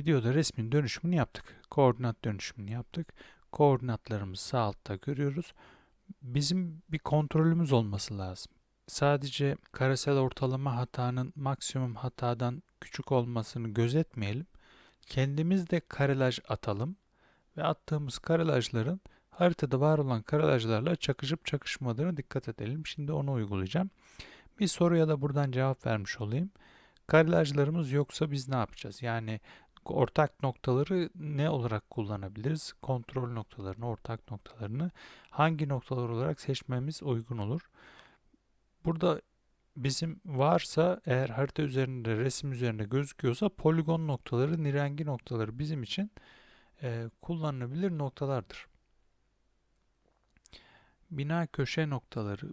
videoda resmin dönüşümünü yaptık. Koordinat dönüşümünü yaptık. Koordinatlarımızı sağ altta görüyoruz. Bizim bir kontrolümüz olması lazım. Sadece karesel ortalama hatanın maksimum hatadan küçük olmasını gözetmeyelim. Kendimiz de karelaj atalım ve attığımız karelajların haritada var olan karelajlarla çakışıp çakışmadığına dikkat edelim. Şimdi onu uygulayacağım. Bir soruya da buradan cevap vermiş olayım. Karelajlarımız yoksa biz ne yapacağız? Yani ortak noktaları ne olarak kullanabiliriz? Kontrol noktalarını, ortak noktalarını hangi noktalar olarak seçmemiz uygun olur? Burada bizim varsa eğer harita üzerinde, resim üzerinde gözüküyorsa poligon noktaları, nirengi noktaları bizim için e, kullanılabilir noktalardır. Bina köşe noktaları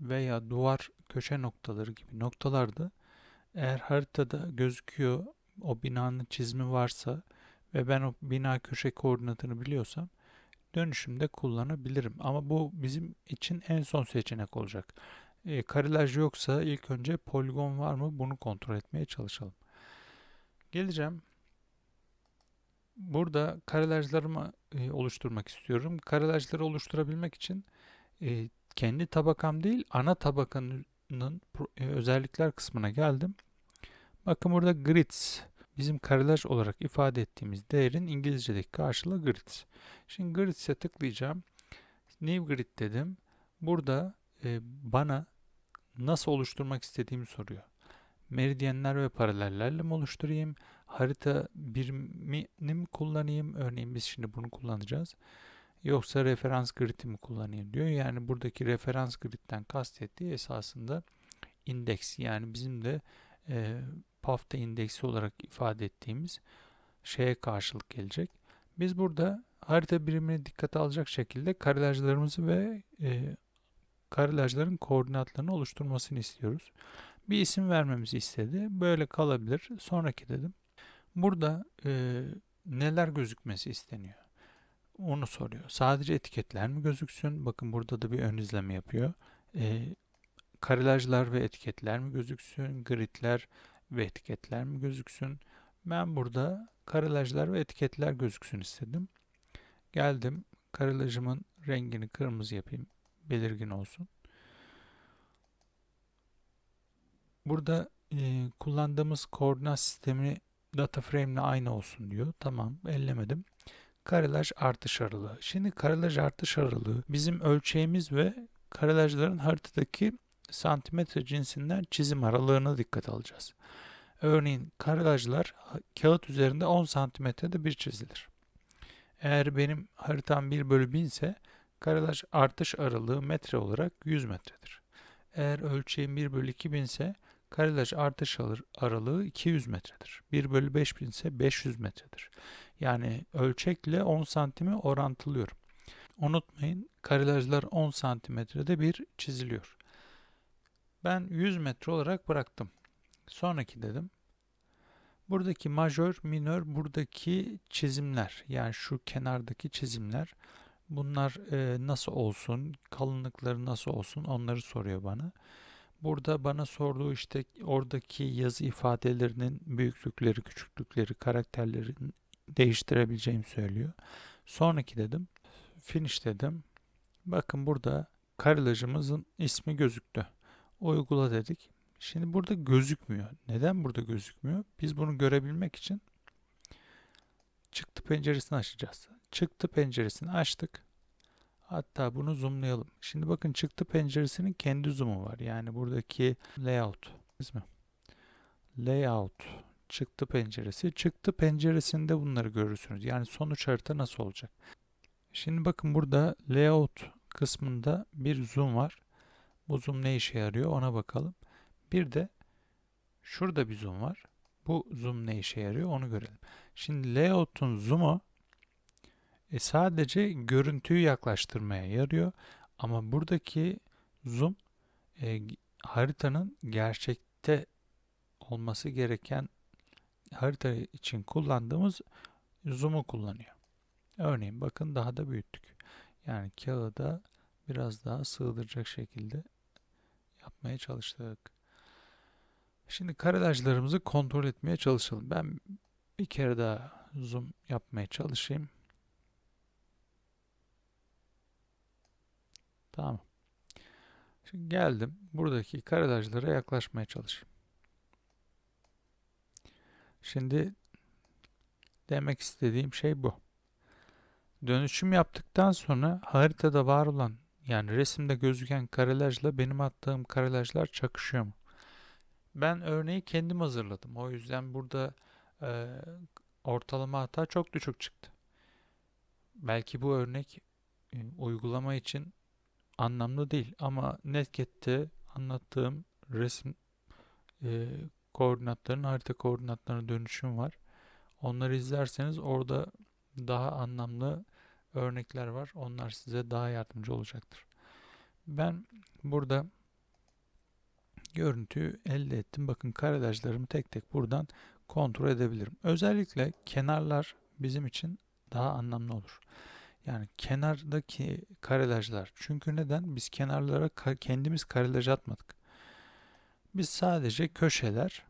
veya duvar köşe noktaları gibi noktalarda eğer haritada gözüküyor o binanın çizimi varsa ve ben o bina köşe koordinatını biliyorsam dönüşümde kullanabilirim. Ama bu bizim için en son seçenek olacak. E, karelaj yoksa ilk önce poligon var mı bunu kontrol etmeye çalışalım. Geleceğim. Burada karelajlarımı e, oluşturmak istiyorum. Karelajları oluşturabilmek için e, kendi tabakam değil ana tabakanın e, özellikler kısmına geldim. Bakın burada grids bizim karelaj olarak ifade ettiğimiz değerin İngilizce'deki karşılığı grids. Şimdi grids'e tıklayacağım. New grid dedim. Burada e, bana nasıl oluşturmak istediğimi soruyor. Meridyenler ve paralellerle mi oluşturayım? Harita birimini mi kullanayım? Örneğin biz şimdi bunu kullanacağız. Yoksa referans gridi mi kullanayım diyor. Yani buradaki referans gridden kastettiği esasında indeks yani bizim de e, PAFTA indeksi olarak ifade ettiğimiz şeye karşılık gelecek. Biz burada harita birimini dikkate alacak şekilde karelajlarımızı ve e, karelajların koordinatlarını oluşturmasını istiyoruz. Bir isim vermemizi istedi. Böyle kalabilir. Sonraki dedim. Burada e, neler gözükmesi isteniyor? Onu soruyor. Sadece etiketler mi gözüksün? Bakın burada da bir ön izleme yapıyor. E, karelajlar ve etiketler mi gözüksün? Gridler ve etiketler mi gözüksün? Ben burada karelajlar ve etiketler gözüksün istedim. Geldim. Karelajımın rengini kırmızı yapayım. Belirgin olsun. Burada e, kullandığımız koordinat sistemi data frame ile aynı olsun diyor. Tamam ellemedim. Karelaj artış aralığı. Şimdi karelaj artış aralığı bizim ölçeğimiz ve karelajların haritadaki santimetre cinsinden çizim aralığına dikkat alacağız. Örneğin karelajlar kağıt üzerinde 10 santimetrede bir çizilir. Eğer benim haritam 1 bölü 1000 ise karelaj artış aralığı metre olarak 100 metredir. Eğer ölçeğim 1 bölü 2000 ise karelaj artış aralığı 200 metredir. 1 bölü 5000 ise 500 metredir. Yani ölçekle 10 santimi orantılıyorum. Unutmayın karelajlar 10 santimetrede bir çiziliyor. Ben 100 metre olarak bıraktım. Sonraki dedim. Buradaki majör, minör, buradaki çizimler yani şu kenardaki çizimler bunlar e, nasıl olsun, kalınlıkları nasıl olsun onları soruyor bana. Burada bana sorduğu işte oradaki yazı ifadelerinin büyüklükleri, küçüklükleri, karakterlerini değiştirebileceğimi söylüyor. Sonraki dedim. Finish dedim. Bakın burada karelajımızın ismi gözüktü. Uygula dedik. Şimdi burada gözükmüyor. Neden burada gözükmüyor? Biz bunu görebilmek için çıktı penceresini açacağız. Çıktı penceresini açtık. Hatta bunu zoomlayalım. Şimdi bakın çıktı penceresinin kendi zoom'u var. Yani buradaki layout ismi. Layout çıktı penceresi. Çıktı penceresinde bunları görürsünüz. Yani sonuç harita nasıl olacak? Şimdi bakın burada layout kısmında bir zoom var. Bu zoom ne işe yarıyor ona bakalım. Bir de şurada bir zoom var. Bu zoom ne işe yarıyor onu görelim. Şimdi layout'un zoom'u e, sadece görüntüyü yaklaştırmaya yarıyor. Ama buradaki zoom e, haritanın gerçekte olması gereken harita için kullandığımız zoom'u kullanıyor. Örneğin bakın daha da büyüttük. Yani kağıda biraz daha sığdıracak şekilde yapmaya çalıştık. Şimdi karelajlarımızı kontrol etmeye çalışalım. Ben Bir kere daha zoom yapmaya çalışayım. Tamam. Şimdi geldim. Buradaki karelajlara yaklaşmaya çalışayım. Şimdi demek istediğim şey bu. Dönüşüm yaptıktan sonra haritada var olan yani resimde gözüken karelajla benim attığım karelajlar çakışıyor mu? Ben örneği kendim hazırladım. O yüzden burada e, ortalama hata çok düşük çıktı. Belki bu örnek e, uygulama için anlamlı değil ama Netget'te anlattığım resim e, koordinatların harita koordinatlarına dönüşüm var. Onları izlerseniz orada daha anlamlı örnekler var. Onlar size daha yardımcı olacaktır. Ben burada görüntüyü elde ettim. Bakın karelajlarımı tek tek buradan kontrol edebilirim. Özellikle kenarlar bizim için daha anlamlı olur. Yani kenardaki karelajlar. Çünkü neden? Biz kenarlara kendimiz karelaj atmadık. Biz sadece köşeler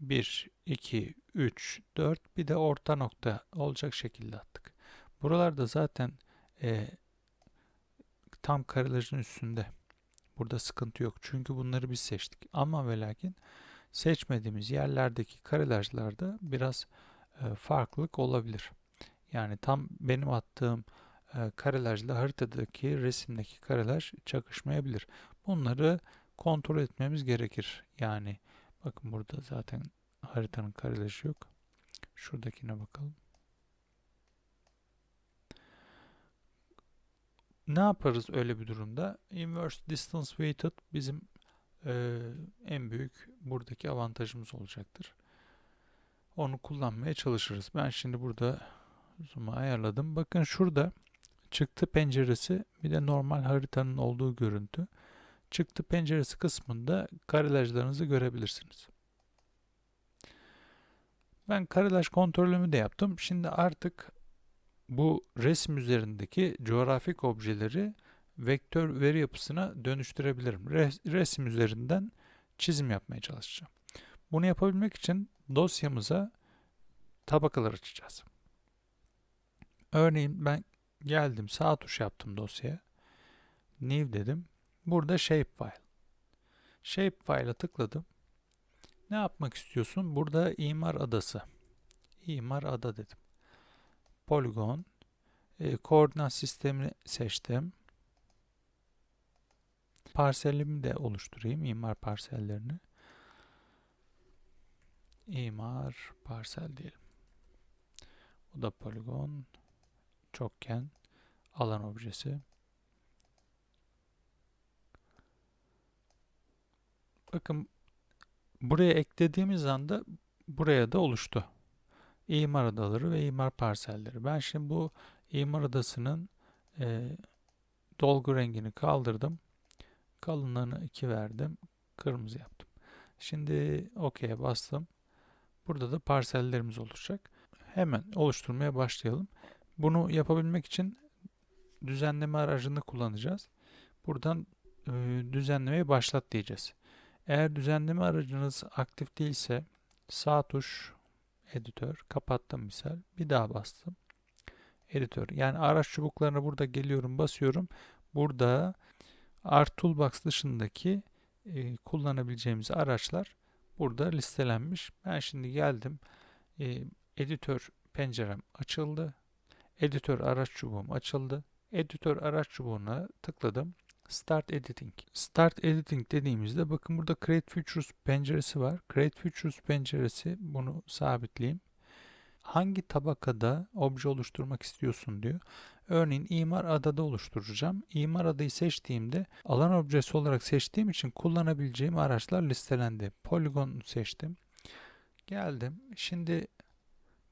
1, 2, 3, 4 bir de orta nokta olacak şekilde attık. Buralarda zaten e, tam karelajın üstünde. Burada sıkıntı yok. Çünkü bunları biz seçtik. Ama ve lakin seçmediğimiz yerlerdeki karelajlarda biraz e, farklılık olabilir. Yani tam benim attığım e, karelajla haritadaki resimdeki karelaj çakışmayabilir. Bunları kontrol etmemiz gerekir. Yani bakın burada zaten haritanın karelajı yok. Şuradakine bakalım. Ne yaparız öyle bir durumda? Inverse distance weighted bizim e, en büyük buradaki avantajımız olacaktır. Onu kullanmaya çalışırız. Ben şimdi burada zoom'u ayarladım. Bakın şurada çıktı penceresi bir de normal haritanın olduğu görüntü. Çıktı penceresi kısmında karelajlarınızı görebilirsiniz. Ben karelaj kontrolümü de yaptım. Şimdi artık bu resim üzerindeki coğrafik objeleri vektör veri yapısına dönüştürebilirim. resim üzerinden çizim yapmaya çalışacağım. Bunu yapabilmek için dosyamıza tabakalar açacağız. Örneğin ben geldim sağ tuş yaptım dosyaya. New dedim. Burada shapefile. Shapefile'a tıkladım. Ne yapmak istiyorsun? Burada imar adası. İmar ada dedim. Polygon. E, koordinat sistemini seçtim. Parselimi de oluşturayım. imar parsellerini. İmar parsel diyelim. Bu da poligon. Çokgen. Alan objesi. Bakın buraya eklediğimiz anda buraya da oluştu. İmar adaları ve imar parselleri. Ben şimdi bu imar adasının e, dolgu rengini kaldırdım. Kalınlığını 2 verdim. Kırmızı yaptım. Şimdi OK'ye bastım. Burada da parsellerimiz olacak. Hemen oluşturmaya başlayalım. Bunu yapabilmek için düzenleme aracını kullanacağız. Buradan e, düzenlemeyi başlat diyeceğiz. Eğer düzenleme aracınız aktif değilse sağ tuş editör. Kapattım misal. Bir daha bastım. Editör. Yani araç çubuklarına burada geliyorum basıyorum. Burada Art Toolbox dışındaki e, kullanabileceğimiz araçlar burada listelenmiş. Ben şimdi geldim. E, editör pencerem açıldı. Editör araç çubuğum açıldı. Editör araç çubuğuna tıkladım Start Editing. Start Editing dediğimizde bakın burada Create Features penceresi var. Create Features penceresi bunu sabitleyeyim. Hangi tabakada obje oluşturmak istiyorsun diyor. Örneğin imar adada oluşturacağım. İmar adayı seçtiğimde alan objesi olarak seçtiğim için kullanabileceğim araçlar listelendi. Polygon seçtim. Geldim. Şimdi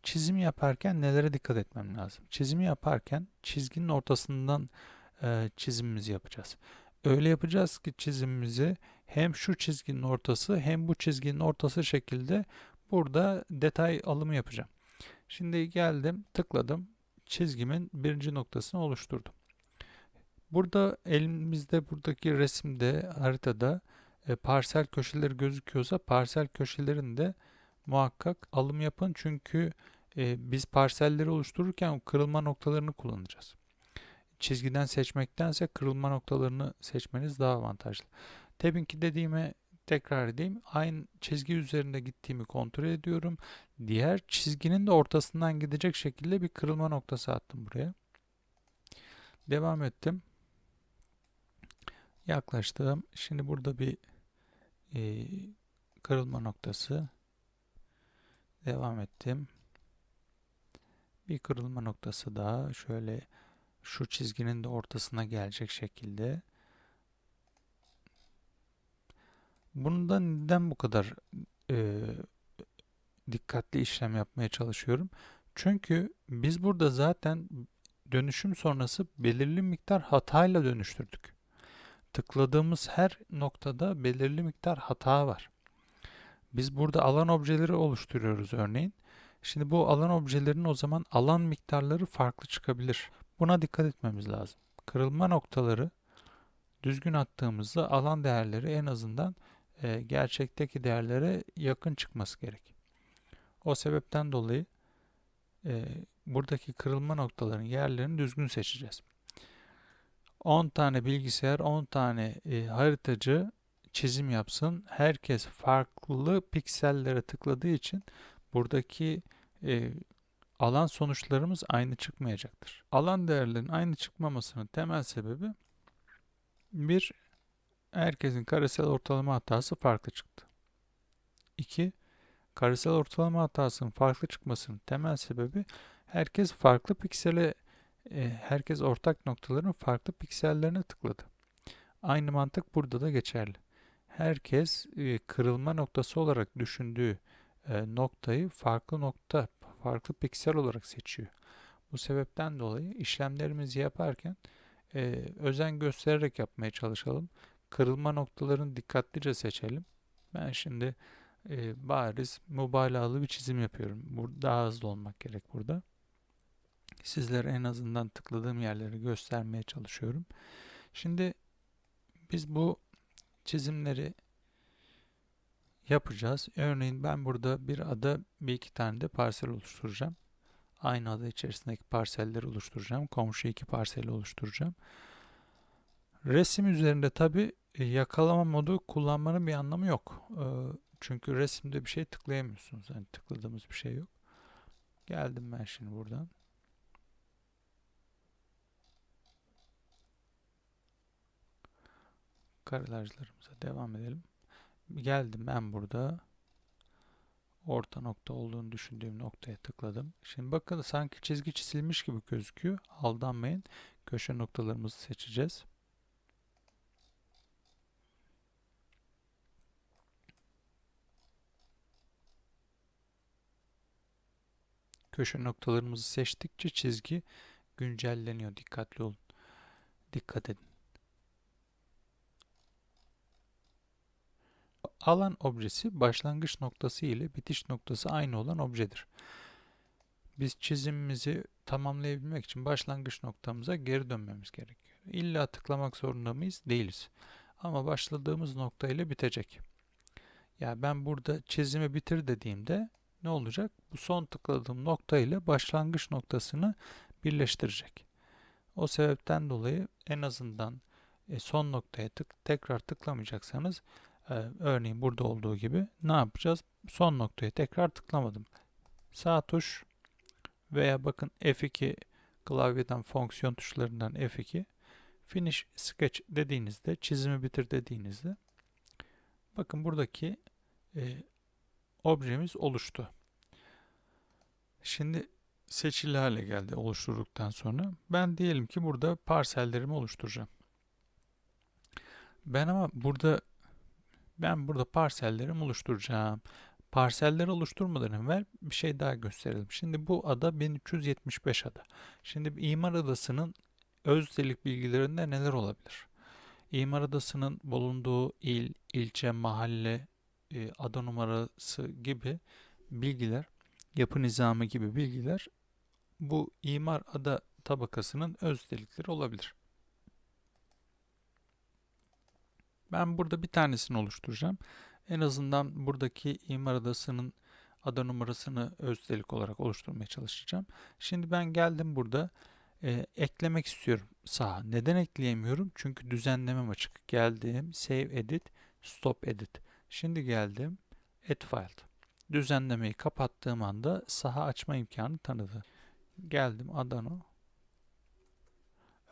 çizimi yaparken nelere dikkat etmem lazım? Çizimi yaparken çizginin ortasından e, çizimimizi yapacağız. Öyle yapacağız ki çizimimizi hem şu çizginin ortası hem bu çizginin ortası şekilde burada detay alımı yapacağım. Şimdi geldim tıkladım çizgimin birinci noktasını oluşturdum. Burada elimizde buradaki resimde haritada e, parsel köşeleri gözüküyorsa parsel köşelerini de muhakkak alım yapın çünkü e, biz parselleri oluştururken kırılma noktalarını kullanacağız. Çizgiden seçmektense kırılma noktalarını seçmeniz daha avantajlı. Tabii dediğime tekrar edeyim. Aynı çizgi üzerinde gittiğimi kontrol ediyorum. Diğer çizginin de ortasından gidecek şekilde bir kırılma noktası attım buraya. Devam ettim. Yaklaştım. Şimdi burada bir e, kırılma noktası. Devam ettim. Bir kırılma noktası daha. Şöyle şu çizginin de ortasına gelecek şekilde. Bunda neden bu kadar e, dikkatli işlem yapmaya çalışıyorum? Çünkü biz burada zaten dönüşüm sonrası belirli miktar hatayla dönüştürdük. Tıkladığımız her noktada belirli miktar hata var. Biz burada alan objeleri oluşturuyoruz örneğin. Şimdi bu alan objelerinin o zaman alan miktarları farklı çıkabilir. Buna dikkat etmemiz lazım. Kırılma noktaları düzgün attığımızda alan değerleri en azından e, gerçekteki değerlere yakın çıkması gerek. O sebepten dolayı e, buradaki kırılma noktaların yerlerini düzgün seçeceğiz. 10 tane bilgisayar, 10 tane e, haritacı çizim yapsın. Herkes farklı piksellere tıkladığı için buradaki e, alan sonuçlarımız aynı çıkmayacaktır. Alan değerlerinin aynı çıkmamasının temel sebebi bir herkesin karesel ortalama hatası farklı çıktı. 2. Karesel ortalama hatasının farklı çıkmasının temel sebebi herkes farklı piksele e, herkes ortak noktaların farklı piksellerine tıkladı. Aynı mantık burada da geçerli. Herkes e, kırılma noktası olarak düşündüğü e, noktayı farklı nokta, farklı piksel olarak seçiyor. Bu sebepten dolayı işlemlerimizi yaparken özen göstererek yapmaya çalışalım. Kırılma noktalarını dikkatlice seçelim. Ben şimdi bariz mübalağalı bir çizim yapıyorum. Daha hızlı olmak gerek burada. Sizlere en azından tıkladığım yerleri göstermeye çalışıyorum. Şimdi biz bu çizimleri yapacağız. Örneğin ben burada bir ada bir iki tane de parsel oluşturacağım. Aynı ada içerisindeki parselleri oluşturacağım. Komşu iki parseli oluşturacağım. Resim üzerinde tabi e, yakalama modu kullanmanın bir anlamı yok. E, çünkü resimde bir şey tıklayamıyorsunuz. Yani tıkladığımız bir şey yok. Geldim ben şimdi buradan. Karelajlarımıza devam edelim. Geldim ben burada. Orta nokta olduğunu düşündüğüm noktaya tıkladım. Şimdi bakın sanki çizgi çizilmiş gibi gözüküyor. Aldanmayın. Köşe noktalarımızı seçeceğiz. Köşe noktalarımızı seçtikçe çizgi güncelleniyor. Dikkatli olun. Dikkat edin. Alan objesi başlangıç noktası ile bitiş noktası aynı olan objedir. Biz çizimimizi tamamlayabilmek için başlangıç noktamıza geri dönmemiz gerekiyor. İlla tıklamak zorunda mıyız? Değiliz. Ama başladığımız nokta ile bitecek. Ya ben burada çizimi bitir dediğimde ne olacak? Bu son tıkladığım nokta ile başlangıç noktasını birleştirecek. O sebepten dolayı en azından e, son noktaya tık, tekrar tıklamayacaksanız e, örneğin burada olduğu gibi ne yapacağız? Son noktaya tekrar tıklamadım. Sağ tuş veya bakın F2 klavyeden fonksiyon tuşlarından F2 finish sketch dediğinizde çizimi bitir dediğinizde bakın buradaki e, objemiz oluştu. Şimdi seçili hale geldi oluşturduktan sonra. Ben diyelim ki burada parsellerimi oluşturacağım. Ben ama burada ben burada parsellerimi oluşturacağım. Parselleri oluşturmadan evvel bir şey daha gösterelim. Şimdi bu ada 1375 ada. Şimdi imar adasının özellik bilgilerinde neler olabilir? İmar adasının bulunduğu il, ilçe, mahalle, e, ada numarası gibi bilgiler, yapı nizamı gibi bilgiler bu imar ada tabakasının özellikleri olabilir. Ben burada bir tanesini oluşturacağım. En azından buradaki imar adasının ada numarasını özdelik olarak oluşturmaya çalışacağım. Şimdi ben geldim burada e, eklemek istiyorum sağa. Neden ekleyemiyorum? Çünkü düzenlemem açık. Geldim Save Edit, Stop Edit. Şimdi geldim Add File. Düzenlemeyi kapattığım anda saha açma imkanı tanıdı. Geldim Adano.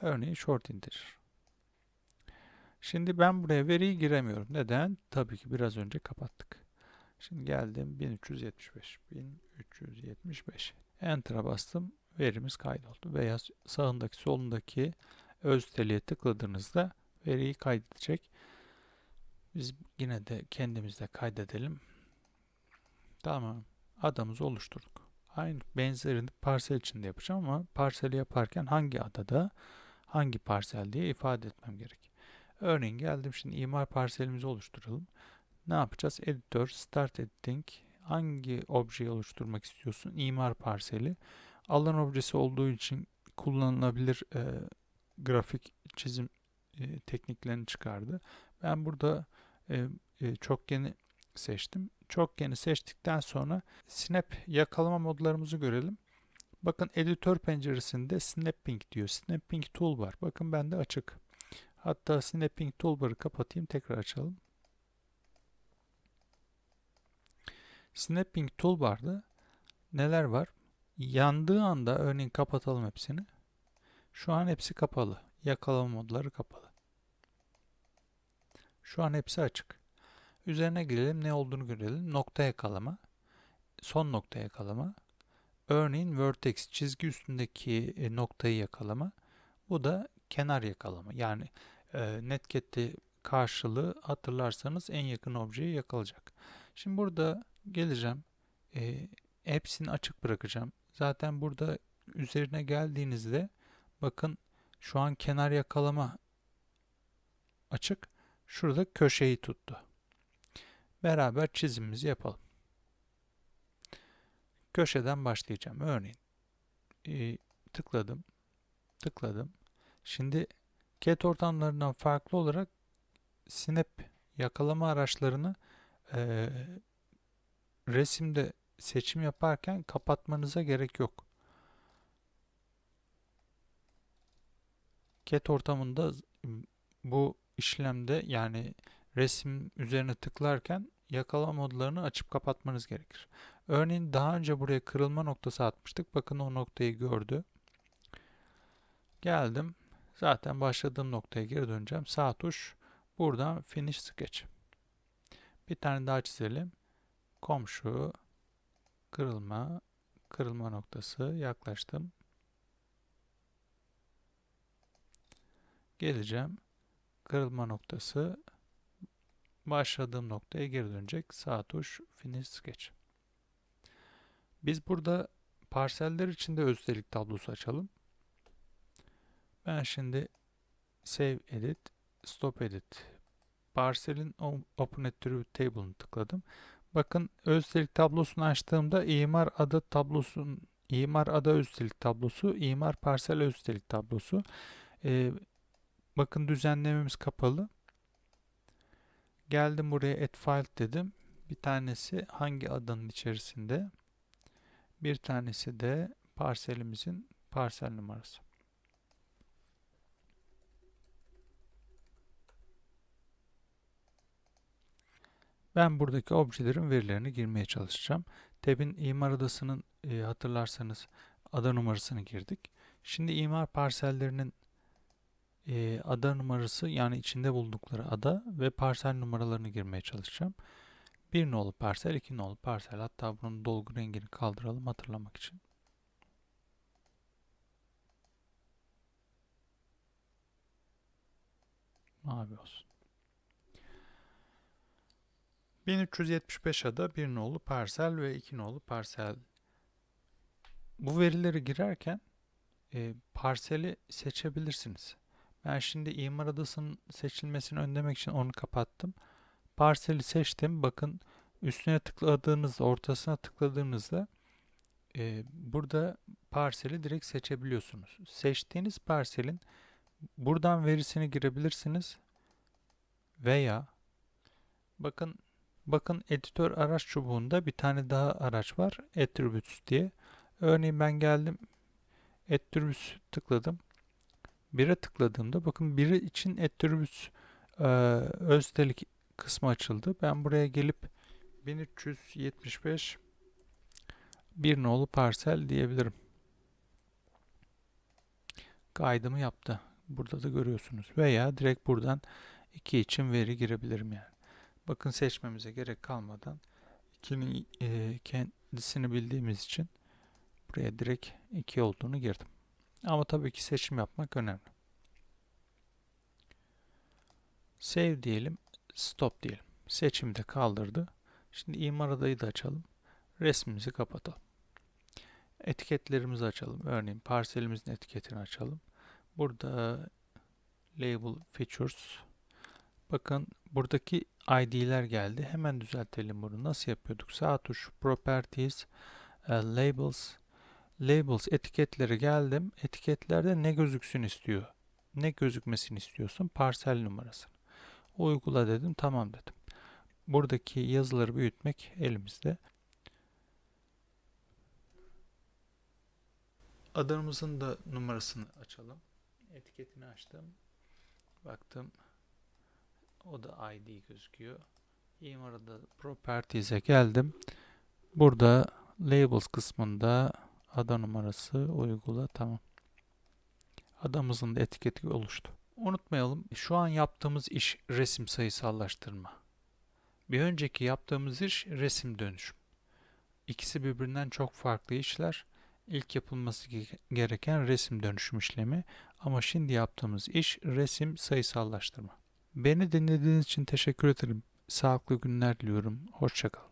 Örneğin short integer. Şimdi ben buraya veriyi giremiyorum. Neden? Tabii ki biraz önce kapattık. Şimdi geldim 1375. 1375. Enter'a bastım. Verimiz kaydoldu. Veya sağındaki solundaki öz teliye tıkladığınızda veriyi kaydedecek. Biz yine de kendimizde kaydedelim. Tamam. Adamızı oluşturduk. Aynı benzerini parsel içinde yapacağım ama parseli yaparken hangi adada hangi parsel diye ifade etmem gerek. Örneğin geldim şimdi imar parselimizi oluşturalım. Ne yapacağız? Editör, Start Editing. Hangi objeyi oluşturmak istiyorsun? İmar parseli. Alan objesi olduğu için kullanılabilir e, grafik çizim e, tekniklerini çıkardı. Ben burada e, e, çokgeni seçtim. Çokgeni seçtikten sonra snap yakalama modlarımızı görelim. Bakın editör penceresinde snapping diyor. Snapping toolbar. Bakın bende açık. Hatta snapping toolbar'ı kapatayım tekrar açalım. Snapping toolbar'da neler var? Yandığı anda örneğin kapatalım hepsini. Şu an hepsi kapalı. Yakalama modları kapalı. Şu an hepsi açık. Üzerine girelim ne olduğunu görelim. Nokta yakalama. Son nokta yakalama. Örneğin vertex çizgi üstündeki e, noktayı yakalama. Bu da kenar yakalama. Yani e, netget'te karşılığı hatırlarsanız en yakın objeyi yakalayacak. Şimdi burada geleceğim. E, hepsini açık bırakacağım. Zaten burada üzerine geldiğinizde bakın şu an kenar yakalama açık. Şurada köşeyi tuttu. Beraber çizimimizi yapalım. Köşeden başlayacağım. Örneğin e, tıkladım. Tıkladım. Şimdi cat ortamlarından farklı olarak snap yakalama araçlarını e, resimde seçim yaparken kapatmanıza gerek yok. Cat ortamında bu işlemde yani resim üzerine tıklarken yakalama modlarını açıp kapatmanız gerekir. Örneğin daha önce buraya kırılma noktası atmıştık. Bakın o noktayı gördü. Geldim. Zaten başladığım noktaya geri döneceğim. Sağ tuş. Buradan Finish Sketch. Bir tane daha çizelim. Komşu. Kırılma. Kırılma noktası. Yaklaştım. Geleceğim. Kırılma noktası başladığım noktaya geri dönecek. Sağ tuş Finish Sketch. Biz burada parseller için de özdelik tablosu açalım. Ben şimdi Save Edit, Stop Edit. Parselin Open Attribute Table'ını tıkladım. Bakın özdelik tablosunu açtığımda imar adı tablosun imar ada özdelik tablosu, imar parsel özdelik tablosu. Ee, bakın düzenlememiz kapalı. Geldim buraya add file dedim. Bir tanesi hangi adanın içerisinde? Bir tanesi de parselimizin parsel numarası. Ben buradaki objelerin verilerini girmeye çalışacağım. Tab'in imar adasının e, hatırlarsanız ada numarasını girdik. Şimdi imar parsellerinin e, ada numarası yani içinde buldukları ada ve parsel numaralarını girmeye çalışacağım. Bir nolu parsel, iki nolu parsel. Hatta bunun dolgu rengini kaldıralım hatırlamak için. Mavi olsun. 1375 ada bir nolu parsel ve iki nolu parsel. Bu verileri girerken e, parseli seçebilirsiniz. Ben şimdi imar adasının seçilmesini önlemek için onu kapattım. Parseli seçtim. Bakın üstüne tıkladığınızda, ortasına tıkladığınızda e, burada parseli direkt seçebiliyorsunuz. Seçtiğiniz parselin buradan verisini girebilirsiniz veya bakın Bakın editör araç çubuğunda bir tane daha araç var. Attributes diye. Örneğin ben geldim Attributes tıkladım. 1'e tıkladığımda bakın biri için Attributes e, özdelik kısmı açıldı. Ben buraya gelip 1375 bir nolu parsel diyebilirim. Kaydımı yaptı. Burada da görüyorsunuz. Veya direkt buradan 2 için veri girebilirim yani. Bakın seçmemize gerek kalmadan 2'nin e, kendisini bildiğimiz için buraya direkt 2 olduğunu girdim. Ama tabii ki seçim yapmak önemli. Save diyelim, stop diyelim. Seçimde kaldırdı. Şimdi imar adayı da açalım. Resmimizi kapatalım. Etiketlerimizi açalım. Örneğin parselimizin etiketini açalım. Burada label features. Bakın buradaki ID'ler geldi. Hemen düzeltelim bunu. Nasıl yapıyorduk? Sağ tuş properties, e, labels, labels etiketlere geldim. Etiketlerde ne gözüksün istiyor? Ne gözükmesini istiyorsun? Parsel numarasını. Uygula dedim. Tamam dedim. Buradaki yazıları büyütmek elimizde. Adımızın da numarasını açalım. Etiketini açtım. Baktım. O da ID gözüküyor. İmarada Properties'e geldim. Burada Labels kısmında ada numarası uygula. Tamam. Adamızın da etiketi oluştu. Unutmayalım şu an yaptığımız iş resim sayısallaştırma. Bir önceki yaptığımız iş resim dönüşüm. İkisi birbirinden çok farklı işler. İlk yapılması gereken resim dönüşüm işlemi ama şimdi yaptığımız iş resim sayısallaştırma. Beni dinlediğiniz için teşekkür ederim. Sağlıklı günler diliyorum. Hoşçakalın.